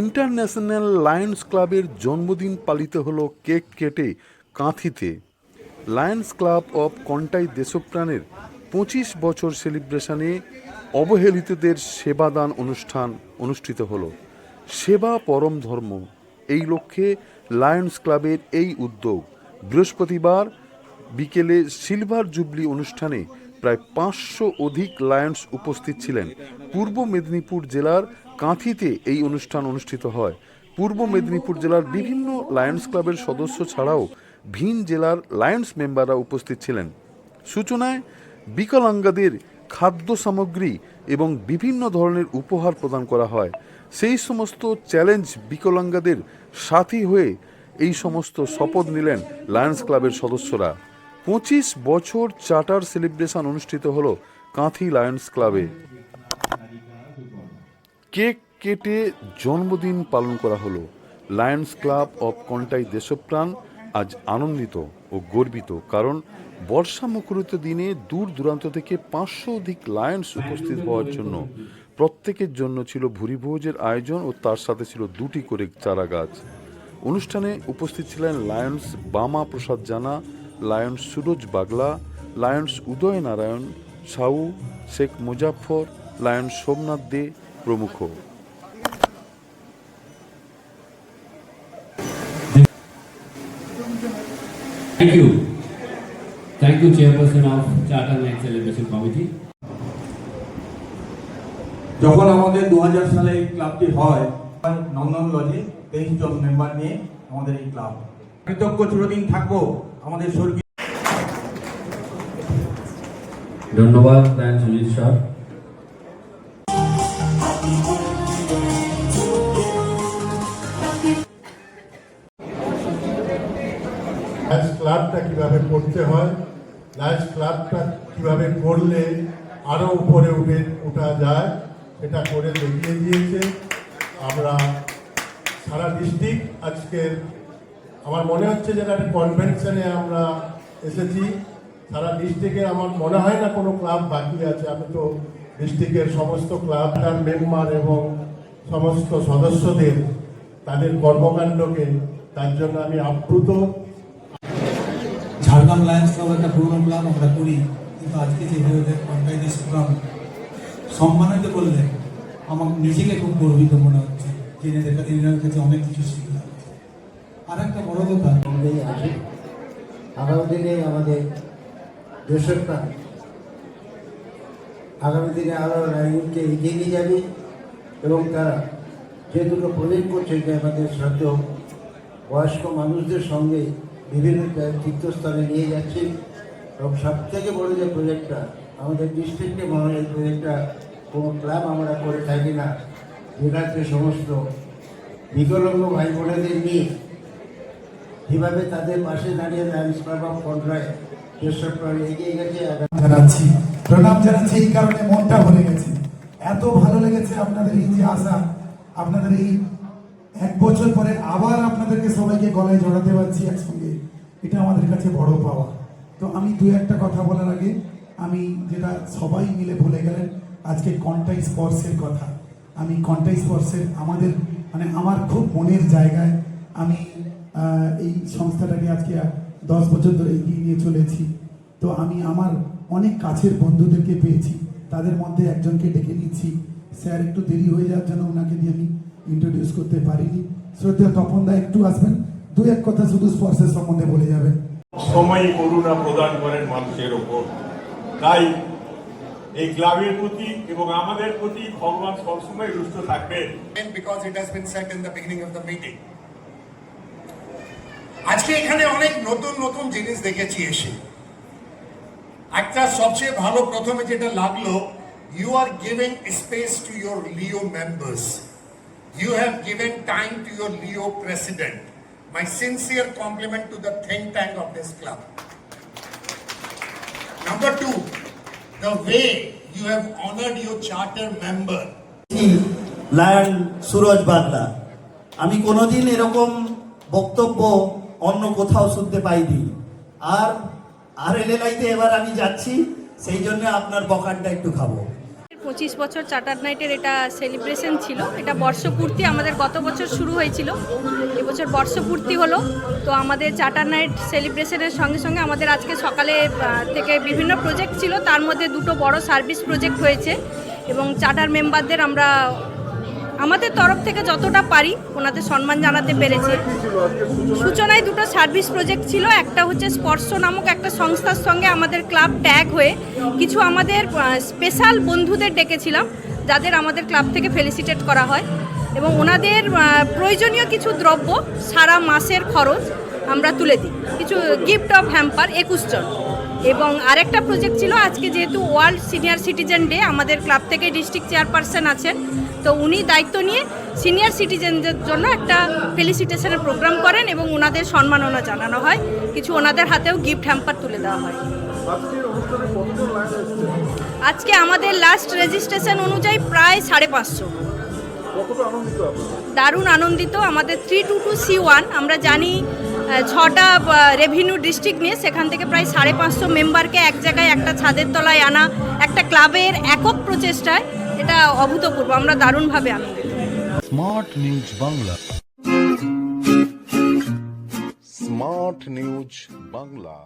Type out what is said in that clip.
International Lions ক্লাবের জন্মদিন পালিত হলো কেক কেটে কাঁথিতে। লায়ন্স ক্লাব অফ কন্টাই দেশপ্রাণের পঁচিশ বছর সেলিব্রেশনে অবহেলিতদের সেবাদান অনুষ্ঠান অনুষ্ঠিত হলো। সেবা পরম ধর্ম। এই লক্ষ্যে লায়ন্স ক্লাবের এই উদ্যোগ বৃহস্পতিবার বিকেলে সিলভার জুবলি অনুষ্ঠানে প্রায় পাঁচশো অধিক লায়ন্স উপস্থিত ছিলেন। পূর্ব মেদিনীপুর জেলার কাঁথিতে এই অনুষ্ঠান অনুষ্ঠিত হয়। পূর্ব মেদিনীপুর জেলার বিভিন্ন লায়ন্স ক্লাবের সদস্য ছাড়াও ভিন জেলার লায়ন্স মেম্বাররা উপস্থিত ছিলেন। সূচনায় বিকলাঙ্গদের খাদ্য সামগ্রী এবং বিভিন্ন ধরনের উপহার প্রদান করা হয়। সেই সমস্ত চ্যালেঞ্জ বিকলাঙ্গদের সাথী হয়ে এই সমস্ত শপথ নিলেন লায়ন্স ক্লাবের সদস্যরা। পঁচিশ বছর চার্টার সেলিব্রেশন অনুষ্ঠিত হলো কাঁথি লায়ন্স ক্লাবে কেক কেটে জন্মদিন পালন করা হলো। Lions Club of Contai Deshpran আজ আনন্দিত ও গর্বিত কারণ বর্ষা মুখরিত দিনে দূর দূরান্ত থেকে পাঁচশো অধিক লায়ন্স উপস্থিত হওয়ার জন্য প্রত্যেকের জন্য ছিল ভুরিভোজের আয়োজন ও তার সাথে ছিল দুটি করে চারা গাছ অনুষ্ঠানে উপস্থিত ছিলেন Lions Bama Prasad Jana Lions Suraj Bagla Lions Uday Narayan, Sau, Sheikh Mujaffar Lions Somnath De প্রমুখ Thank you. Thank you, Chairperson of Charter Night Celebration Committee. যখন আমাদের দু হাজার সালে এই ক্লাবটি হয় নন্দন লজে তেইশ জন মেম্বার নিয়ে আমাদের এই ক্লাব কৃতজ্ঞ চিরদিন থাকব আমাদের স্বর্গীয় ধন্যবাদ সুজিত স্যার লায়ন্স ক্লাবটা কীভাবে করতে হয় লায়ন্স ক্লাবটা কীভাবে করলে আরও উপরে উঠে ওঠা যায়, সেটা করে দেখিয়ে দিয়েছে। আমরা সারা ডিস্ট্রিক্ট আজকে, আমার মনে হচ্ছে যে একটা কনভেনশনে আমরা এসেছি। সারা ডিস্ট্রিক্টে আমার মনে হয় না কোনো ক্লাব বাকি আছে। আমি তো ডিস্ট্রিক্টের সমস্ত ক্লাবটার মেম্বার এবং সমস্ত সদস্যদের, তাদের কর্মকাণ্ডকে, তার জন্য আমি আপ্লুত। ঝাড়গ্রাম লায়ন্স ক্লাব একটা পুরনো ক্লাব আমরা করি, কিন্তু আজকে যেভাবে কন্টাইনিস ক্লাব সম্মানিত করলেন আমার নিজেকে খুব গর্বিত মনে হচ্ছে এনাদের কাছে এনাদের কাছে অনেক কিছু শিখলাম। আর একটা বড় কথা আসে আগামী দিনে আমাদের প্রাণ, আগামী দিনে আরও রাজনীতিকে এগিয়ে নিয়ে যাবে, এবং তারা যে দুটো প্রজেক্ট করছে যে আমাদের সাধ্য বয়স্ক মানুষদের সঙ্গে বিভিন্ন তীর্থস্থলে নিয়ে যাচ্ছে। এবং সব থেকে বড় যে প্রজেক্টটা আমাদের ডিস্ট্রিক্টে মনে হয় প্রজেক্টটা কোনো ক্লাব আমরা করে থাকি না। যেটাতে সমস্ত বিকলাঙ্গ ভাই বোনেদের নিয়ে কীভাবে তাদের পাশে দাঁড়িয়ে লায়ন্স ক্লাব অফ কন্ট্রায় এগিয়ে গেছে। জানাচ্ছি। প্রণাম জানাচ্ছি, এই কারণে মনটা ভরে গেছে। এত ভালো লেগেছে আপনাদের এই যে আশা, আপনাদের এই বছর পরে আবার আপনাদেরকে সবাইকে গলায় জড়াতে পারছি একসঙ্গে। এটা আমাদের কাছে বড় পাওয়া। তো আমি দু একটা কথা বলার আগে, আমি যেটা সবাই মিলে ভুলে গেলেন, আজকে কন্টাই স্পর্শের কথা। আমি কন্টাই স্পর্শের আমাদের মানে আমার খুব মনের জায়গায় আমি এই সংস্থাটাকে আজকে দশ বছর ধরে এগিয়ে নিয়ে চলেছি। তো আমি আমার অনেক কাছের বন্ধুদেরকে পেয়েছি। তাদের মধ্যে একজনকে ডেকে নিচ্ছি। স্যার, একটু দেরি হয়ে যাওয়ার জন্য ওনাকে দিয়ে আমি ইন্ট্রোডিউস করতে পারিনি। শ্রদ্ধা তপন দা একটু আসবেন। দু এক কথা শুধু স্পর্শের সম্বন্ধে বলে যাবেন। সময়ই করুণা প্রদান করেন মানুষের ওপর। তাই এই ক্লাবের প্রতি এবং আমাদের প্রতি ভগবান সবসময় রুষ্ট থাকবেন। Because it has been said in the beginning of the meeting. আজকে এখানে অনেক নতুন নতুন জিনিস দেখেছি এসে। একটা সবচেয়ে ভালো প্রথমে যেটা লাগল you are giving space to your Leo members you have given time to your Leo president my sincere compliment to the think tank of this club Number two, the way you have honored your charter member. Lion Suraj Bagla আমি কোনোদিন এরকম বক্তব্য অন্য কোথাও শুনতে পাইনি। আর আর এলএলআইতে এবার আমি যাচ্ছি সেই জন্য আপনার বকানটা একটু খাব। পঁচিশ বছর চার্টার নাইটের এটা সেলিব্রেশন ছিল। এটা বর্ষপূর্তি আমাদের গত বছর শুরু হয়েছিল। এবছর বর্ষপূর্তি হলো। তো আমাদের চার্টার নাইট সেলিব্রেশনের সঙ্গে সঙ্গে আমাদের আজকে সকালে থেকে বিভিন্ন প্রজেক্ট ছিল। তার মধ্যে দুটো বড় সার্ভিস প্রজেক্ট হয়েছে এবং চার্টার মেম্বারদের আমরা আমাদের তরফ থেকে যতটা পারি ওনাদের সম্মান জানাতে পেরেছি। সূচনায় দুটো সার্ভিস প্রজেক্ট ছিল, একটা হচ্ছে স্পর্শ নামক একটা সংস্থার সঙ্গে আমাদের ক্লাব ট্যাগ হয়ে কিছু আমাদের স্পেশাল বন্ধুদের ডেকেছিলাম, যাদের আমাদের ক্লাব থেকে ফেলিসিটেট করা হয় এবং ওনাদের প্রয়োজনীয় কিছু দ্রব্য সারা মাসের খরচ আমরা তুলে দিই। কিছু গিফট অফ হ্যাম্পার একুশ জন। এবং আরেকটা প্রজেক্ট ছিল, আজকে যেহেতু ওয়ার্ল্ড সিনিয়র সিটিজেন ডে আমাদের ক্লাব থেকে ডিস্ট্রিক্ট চেয়ারপারসন আছেন তো উনি দায়িত্ব নিয়ে সিনিয়র সিটিজেনদের জন্য একটা ফেলিসিটেশনের প্রোগ্রাম করেন এবং ওনাদের সম্মাননা জানানো হয়। কিছু ওনাদের হাতেও গিফট হ্যাম্পার তুলে দেওয়া হয়। আজকে আমাদের লাস্ট রেজিস্ট্রেশন অনুযায়ী প্রায় সাড়ে পাঁচশো। দারুণ আনন্দিত। আমাদের three two two C one আমরা জানি ছটা রেভিনিউ ডিস্ট্রিক্ট নিয়ে সেখান থেকে প্রায় সাড়ে পাঁচশো মেম্বারকে এক জায়গায়, একটা ছাদের তলায় আনা, একটা ক্লাবের একক প্রচেষ্টায় এটা অভূতপূর্ব আমরা দারুণভাবে আনন্দিত। Smart News Bangla. Smart News Bangla.